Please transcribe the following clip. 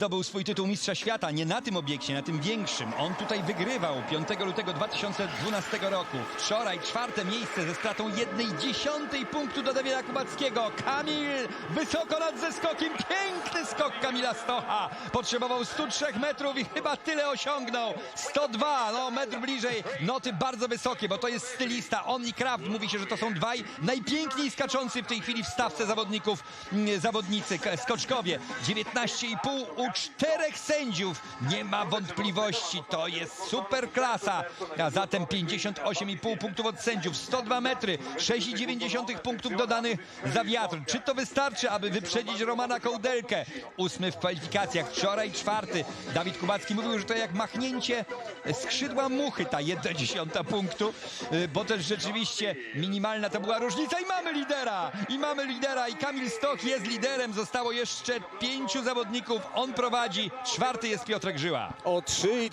Zdobył swój tytuł mistrza świata, nie na tym obiekcie, na tym większym. On tutaj wygrywał 5 lutego 2012 roku. Wczoraj czwarte miejsce ze stratą jednej dziesiątej punktu do Dawida Kubackiego. Kamil wysoko nad zeskokiem. Piękny skok Kamila Stocha. Potrzebował 103 metrów i chyba tyle osiągnął. 102, no metr bliżej. Noty bardzo wysokie, bo to jest stylista. On i Kraft mówi się, że to są dwaj najpiękniej skaczący w tej chwili w stawce zawodników, mm, zawodnicy, skoczkowie. 19,5 u czterech sędziów. Nie ma wątpliwości, to jest super klasa. A zatem 58,5 punktów od sędziów, 102 metry, 6,9 punktów dodanych za wiatr. Czy to wystarczy, aby wyprzedzić Romana Kołdelkę? Ósmy w kwalifikacjach, wczoraj czwarty. Dawid Kubacki mówił, że to jak machnięcie skrzydła muchy, ta jedna dziesiąta punktu, y, bo też rzeczywiście minimalna to była różnica i mamy lidera! I mamy lidera i Kamil Stoch jest liderem. Zostało jeszcze pięciu zawodników. On prowadzi. Czwarty jest Piotrek Żyła. O 3